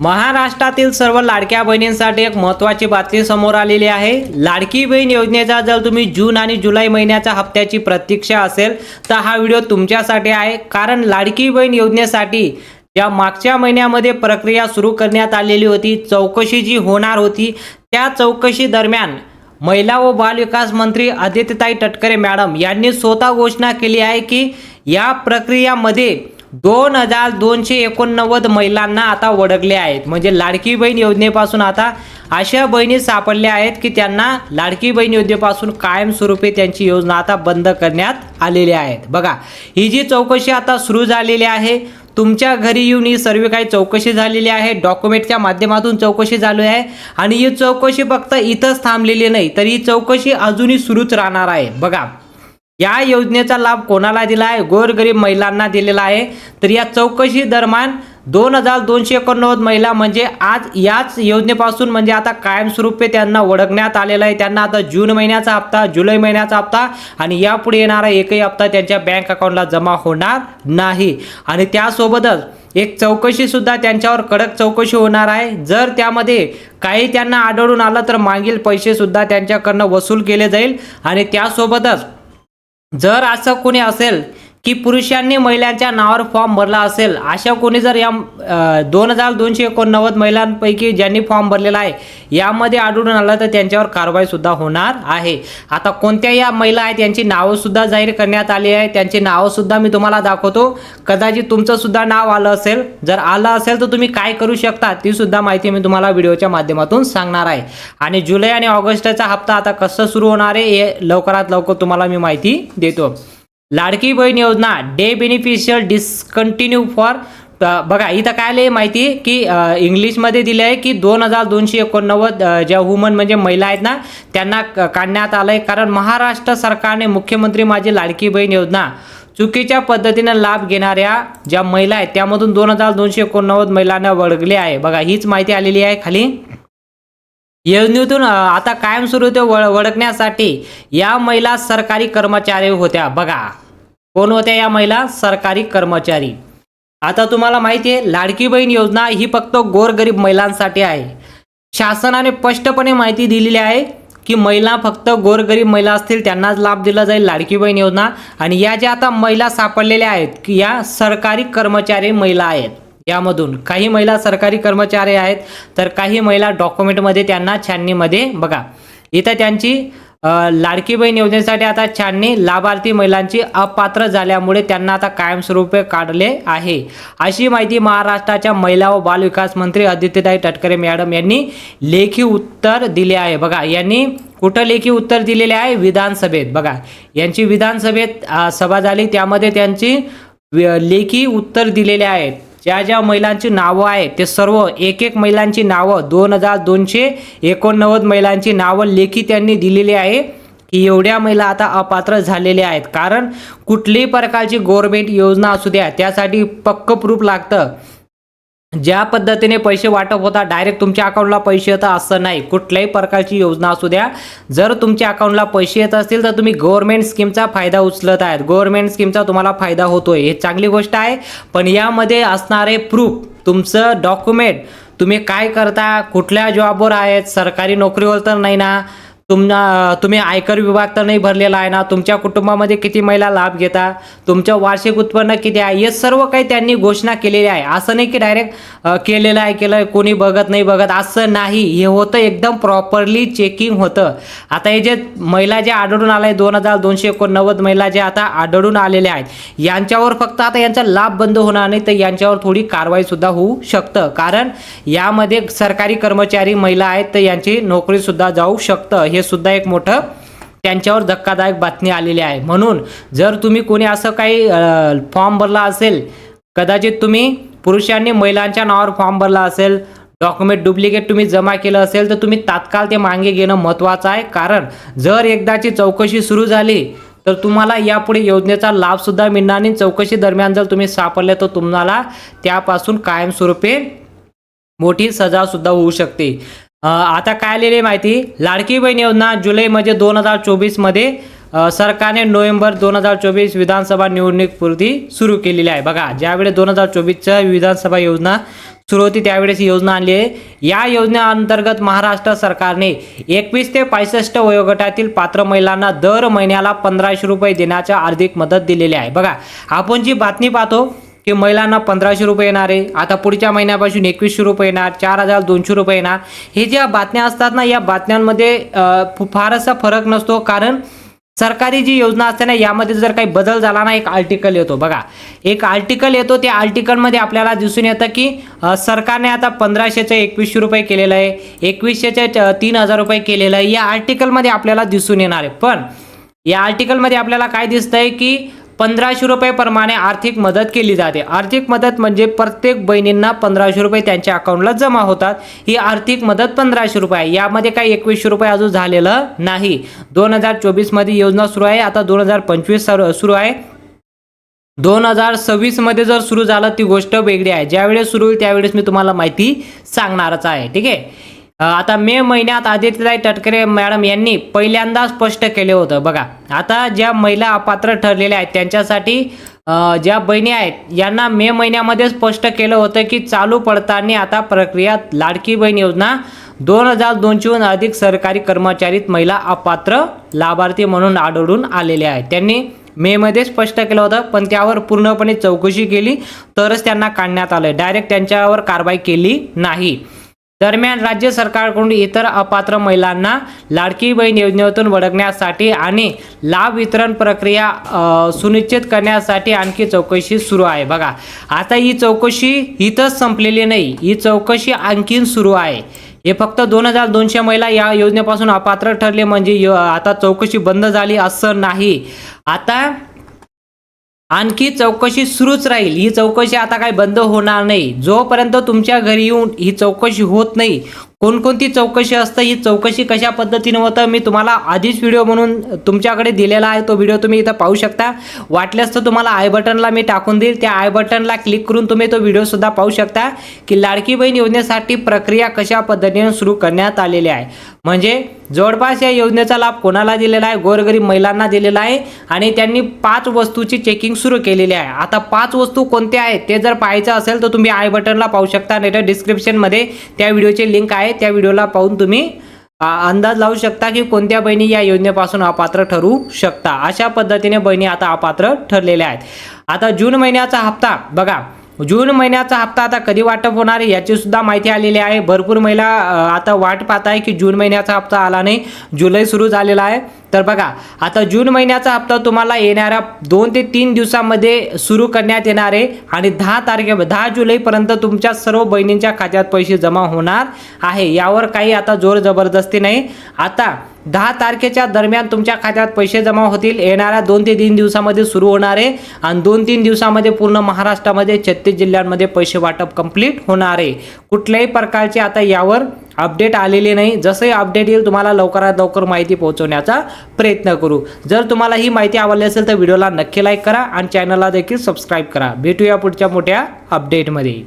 महाराष्ट्रातील सर्व लाडक्या बहिणींसाठी एक महत्त्वाची बातमी समोर आलेली आहे. लाडकी बहीण योजनेचा जर तुम्ही जून आणि जुलै महिन्याच्या हप्त्याची प्रतीक्षा असेल तर हा व्हिडिओ तुमच्यासाठी आहे. कारण लाडकी बहीण योजनेसाठी या मागच्या महिन्यामध्ये प्रक्रिया सुरू करण्यात आलेली होती चौकशी जी होणार होती त्या चौकशी दरम्यान महिला व बालविकास मंत्री आदित्यताई तटकरे मॅडम यांनी स्वतः घोषणा केली आहे की या प्रक्रियामध्ये दोन हजार दोनशे एकोणनव्वद महिलांना आता ओळखले आहेत. म्हणजे लाडकी बहीण योजनेपासून आता अशा बहिणी सापडल्या आहेत की त्यांना लाडकी बहीण योजनेपासून कायमस्वरूपी त्यांची योजना आता बंद करण्यात आलेली आहेत. बघा ही जी चौकशी आता सुरू झालेली आहे तुमच्या घरी येऊन ही सर्व काही चौकशी झालेली आहे डॉक्युमेंटच्या माध्यमातून चौकशी झाली आहे आणि ही चौकशी फक्त इथंच थांबलेली नाही तर ही चौकशी अजूनही सुरूच राहणार आहे. बघा या योजनेचा लाभ कोणाला दिला आहे गोरगरीब महिलांना दिलेला आहे. तर या चौकशी दरम्यान दोन हजार दोनशे एकोणनव्वद महिला म्हणजे आज याच योजनेपासून म्हणजे आता कायमस्वरूपी त्यांना ओळखण्यात आलेलं आहे. त्यांना आता जून महिन्याचा हप्ता जुलै महिन्याचा हप्ता आणि यापुढे येणारा एकही हप्ता त्यांच्या बँक अकाउंटला जमा होणार नाही. आणि त्यासोबतच एक चौकशीसुद्धा त्यांच्यावर कडक चौकशी होणार आहे. जर त्यामध्ये काही त्यांना आढळून आलं तर मागील पैसेसुद्धा त्यांच्याकडनं वसूल केले जाईल. आणि त्यासोबतच जर असं कोणी असेल की पुरुषांनी महिलांच्या नावावर फॉर्म भरला असेल. अशा कोणी जर या दोन हजार दोनशे एकोणनव्वद महिलांपैकी ज्यांनी फॉर्म भरलेला आहे यामध्ये आढळून आलं तर त्यांच्यावर कारवाई सुद्धा होणार आहे. आता कोणत्या या महिला आहेत त्यांची नावंसुद्धा जाहीर करण्यात आली आहे त्यांची नावंसुद्धा मी तुम्हाला दाखवतो. कदाचित तुमचं सुद्धा नाव आलं असेल. जर आलं असेल तर तुम्ही काय करू शकता ती सुद्धा माहिती मी तुम्हाला व्हिडिओच्या माध्यमातून सांगणार आहे. आणि जुलै आणि ऑगस्टचा हप्ता आता कसं सुरू होणार आहे हे लवकरात लवकर तुम्हाला मी माहिती देतो. लाडकी बहीण योजना डे बेनिफिशियल डिस्कंटिन्यू फॉर बघा इथं काय आले माहिती की इंग्लिशमध्ये दिलं आहे की दोन हजार दोनशे एकोणनव्वद ज्या वुमन म्हणजे महिला आहेत ना त्यांना क- काढण्यात आलं आहे कारण महाराष्ट्र सरकारने मुख्यमंत्री माझी लाडकी बहीण योजना चुकीच्या पद्धतीने लाभ घेणाऱ्या ज्या महिला आहेत त्यामधून दोन हजार दोनशे एकोणनव्वद महिलांना वळगले आहे. बघा हीच माहिती आलेली आहे खाली. योजनेतून अ, आता कायमस्वरूपी वळ ओळखण्यासाठी या महिला सरकारी कर्मचारी होत्या. बघा कोण होत्या या महिला? सरकारी कर्मचारी. आता तुम्हाला माहिती आहे लाडकी बहीण योजना ही फक्त गोरगरीब महिलांसाठी आहे. शासनाने स्पष्टपणे माहिती दिलेली आहे की महिला फक्त गोरगरीब महिला असतील त्यांनाच लाभ दिला जाईल लाडकी बहीण योजना. आणि या ज्या आता महिला सापडलेल्या आहेत की या सरकारी कर्मचारी महिला आहेत. यामधून काही महिला सरकारी कर्मचारी आहेत तर काही महिला डॉक्युमेंटमध्ये त्यांना छाननीमध्ये बघा. इथं त्यांची लाडकी बहीण योजनेसाठी आता छाननी लाभार्थी महिलांची अपात्र झाल्यामुळे त्यांना आता कायमस्वरूपी काढले आहे. अशी माहिती महाराष्ट्राच्या महिला व बालविकास मंत्री आदित्यताई तटकरे मॅडम यांनी लेखी उत्तर दिले आहे. बघा यांनी कुठं लेखी उत्तर दिलेले आहे? विधानसभेत. बघा यांची विधानसभेत सभा झाली त्यामध्ये त्यांची लेखी उत्तर दिलेले आहेत. ज्या ज्या महिलांची नावं आहेत ते सर्व एक एक महिलांची नावं दोन हजार दोनशे एकोणनव्वद महिलांची नावं लेखी त्यांनी दिलेली आहे की एवढ्या महिला आता अपात्र झालेल्या आहेत. कारण कुठलीही प्रकारची गव्हर्मेंट योजना असू द्या त्यासाठी पक्क प्रूफ लागतं. ज्या पद्धतीने पैसे वाटप होता डायरेक्ट तुमच्या अकाउंटला पैसे येतात असं नाही. कुठल्याही प्रकारची योजना असू द्या. जर तुमच्या अकाउंटला पैसे येत असतील तर तुम्ही गव्हर्नमेंट स्कीमचा फायदा उचलत आहेत. गव्हर्नमेंट स्कीमचा तुम्हाला फायदा होतोय. हे चांगली गोष्ट आहे. पण यामध्ये असणारे प्रूफ तुमचं डॉक्युमेंट तुम्ही काय करता कुठल्या जॉबवर आहेत सरकारी नोकरीवर तर नाही ना. तुम्हा तुम्ही आयकर विभाग तर नाही भरलेला आहे ना? तुमच्या कुटुंबामध्ये किती महिला लाभ घेता? तुमचं वार्षिक उत्पन्न किती आहे? हे सर्व काही त्यांनी घोषणा केलेली आहे. असं नाही की डायरेक्ट केलेलं आहे केलं आहे कोणी बघत नाही बघत. असं नाही. हे होतं एकदम प्रॉपरली चेकिंग होतं. आता हे जे महिला जे आढळून आले दोन हजार दोनशे एकोणनव्वद महिला जे आता आढळून आलेल्या आहेत यांच्यावर फक्त आता यांचा लाभ बंद होणार नाही तर यांच्यावर थोडी कारवाईसुद्धा होऊ शकतं. कारण यामध्ये सरकारी कर्मचारी महिला आहेत तर यांची नोकरीसुद्धा जाऊ शकतं. हे सुद्धा एक मोठं त्यांच्यावर धक्कादायक बातमी आलेली आहे. म्हणून जर तुम्ही कोणी असं काही फॉर्म भरला असेल कदाचित तुम्ही पुरुषांनी महिलांच्या नावावर फॉर्म भरला असेल डॉक्युमेंट डुप्लिकेट तुम्ही जमा केलं असेल तर तुम्ही तात्काळ ते मागे घेणं महत्त्वाचं आहे. कारण जर एकदाची चौकशी सुरू झाली तर तुम्हाला यापुढे योजनेचा लाभ सुद्धा मिळणार आणि चौकशी दरम्यान जर तुम्ही सापडले तर तुम्हाला त्यापासून कायमस्वरूपी मोठी सजा सुद्धा होऊ शकते. आता काय आलेली माहिती? लाडकी बहीण योजना जुलैमध्ये दोन हजार चोवीसमध्ये सरकारने नोव्हेंबर दोन हजार चोवीस विधानसभा निवडणुकीपूर्वी सुरू केलेली आहे. बघा ज्यावेळेस दोन हजार चोवीसच्या विधानसभा योजना सुरू होती त्यावेळेस ही योजना आणली आहे. या योजनेअंतर्गत महाराष्ट्र सरकारने एकवीस ते पासष्ट वयोगटातील पात्र महिलांना दर महिन्याला पंधराशे रुपये देण्याच्या आर्थिक मदत दिलेली आहे. बघा आपण जी बातमी पाहतो की महिलांना पंधराशे रुपये येणार आहे. आता पुढच्या महिन्यापासून एकवीसशे रुपये येणार चार हजार दोनशे रुपये येणार. हे ज्या बातम्या असतात ना या बातम्यांमध्ये फारसा फरक नसतो. कारण सरकारी जी योजना असते ना यामध्ये जर काही बदल झाला ना एक आर्टिकल येतो. बघा एक आर्टिकल येतो त्या आर्टिकलमध्ये आपल्याला दिसून येतं की सरकारने आता पंधराशेचे एकवीसशे रुपये केलेलं आहे. एकवीसशेचे तीन हजार रुपये केलेलं आहे. या आर्टिकलमध्ये आपल्याला दिसून येणार आहे. पण या आर्टिकलमध्ये आपल्याला काय दिसतंय की पंधराशे रुपयेप्रमाणे आर्थिक मदत केली जाते. आर्थिक मदत म्हणजे प्रत्येक बहिणींना पंधराशे रुपये त्यांच्या अकाउंटला जमा होतात. ही आर्थिक मदत पंधराशे रुपये आहे. यामध्ये काही एकवीसशे रुपये अजून झालेलं नाही. दोन हजार चोवीसमध्ये योजना सुरू आहे. आता दोन हजार पंचवीस सुरू आहे. दोन हजार सव्वीसमध्ये जर सुरू झालं ती गोष्ट वेगळी आहे. ज्यावेळेस सुरू होईल त्यावेळेस मी तुम्हाला माहिती सांगणारच आहे. ठीक आहे? आता मे महिन्यात आदित्यताई तटकरे मॅडम यांनी पहिल्यांदा स्पष्ट केले होतं. बघा आता ज्या महिला अपात्र ठरलेल्या आहेत त्यांच्यासाठी ज्या बहिणी आहेत यांना मे महिन्यामध्ये स्पष्ट केलं होतं की चालू पडताळणी आता प्रक्रियात लाडकी बहीण योजना दोन हजार दोनशेहून अधिक सरकारी कर्मचारीत महिला अपात्र लाभार्थी म्हणून आढळून आलेले आहेत. त्यांनी मेमध्ये स्पष्ट केलं होतं पण त्यावर पूर्णपणे चौकशी केली तरच त्यांना काढण्यात आलं. डायरेक्ट त्यांच्यावर कारवाई केली नाही. दरम्यान राज्य सरकारकडून इतर अपात्र महिलांना लाडकी बहीण योजनेतून वळगण्यासाठी आणि लाभ वितरण प्रक्रिया सुनिश्चित करण्यासाठी आणखी चौकशी सुरू आहे. बघा आता ही चौकशी इथंच संपलेली नाही. ही चौकशी आणखीन सुरू आहे. हे फक्त दोन हजार दोनशे महिला या योजनेपासून अपात्र ठरले म्हणजे आता चौकशी बंद झाली असं नाही. आता आणखी चौकशी सुरूच राहील. ही चौकशी आता काही बंद होणार नाही. जोपर्यंत तुमच्या घरी येऊन ही चौकशी होत नाही कोणकोणती चौकशी असतं ही चौकशी कशा पद्धतीने होतं मी तुम्हाला आधीच व्हिडिओ म्हणून तुमच्याकडे दिलेला आहे. तो व्हिडिओ तुम्ही इथं पाहू शकता. वाटल्यास तर तुम्हाला आय बटनला मी टाकून देईल. त्या आय बटनला क्लिक करून तुम्ही तो व्हिडिओसुद्धा पाहू शकता की लाडकी बहीण योजनेसाठी प्रक्रिया कशा पद्धतीने सुरू करण्यात आलेली आहे. म्हणजे जवळपास या योजनेचा लाभ कोणाला दिलेला आहे? गोरगरीब महिलांना दिलेला आहे आणि त्यांनी पाच वस्तूची चेकिंग सुरू केलेली आहे. आता पाच वस्तू कोणत्या आहेत? ते जर पाहायचं असेल तर तुम्ही आय बटनला पाहू शकता. नाही तर डिस्क्रिप्शनमध्ये त्या व्हिडिओचे लिंक आहे. त्या व्हिडिओला पाहून तुम्ही अंदाज लावू शकता की कोणत्या बहिणी या योजनेपासून अपात्र ठरू शकता. अशा पद्धतीने बहिणी आता अपात्र ठरलेल्या आहेत. आता जून महिन्याचा हप्ता बघा जून महिन्याचा हप्ता आता कधी वाटप होणार आहे याची सुद्धा माहिती आलेली आहे. भरपूर महिला आता वाट पाहत आहे की जून महिन्याचा हप्ता आला नाही जुलै सुरू झालेला आहे. तर बघा आता जून महिन्याचा हप्ता तुम्हाला येणाऱ्या दोन ते तीन दिवसामध्ये सुरू करण्यात येणार आहे आणि दहा तारखे दहा जुलैपर्यंत तुमच्या सर्व बहिणींच्या खात्यात पैसे जमा होणार आहे. यावर काही आता जोर जबरदस्ती नाही. आता दहा तारखेच्या दरम्यान तुमच्या खात्यात पैसे जमा होतील. येणाऱ्या दोन ते तीन दिवसामध्ये सुरू होणार आहे. आणि दोन तीन दिवसामध्ये पूर्ण महाराष्ट्रामध्ये छत्तीस जिल्ह्यांमध्ये पैसे वाटप कंप्लीट होणार आहे. कुठल्याही प्रकारचे आता यावर अपडेट आलेले नाही. जसंही अपडेट येईल तुम्हाला लवकरात लवकर माहिती पोहोचवण्याचा प्रयत्न करू. जर तुम्हाला ही माहिती आवडली असेल तर व्हिडिओला नक्की लाईक करा आणि चॅनलला देखील सबस्क्राईब करा. भेटूया पुढच्या मोठ्या अपडेटमध्ये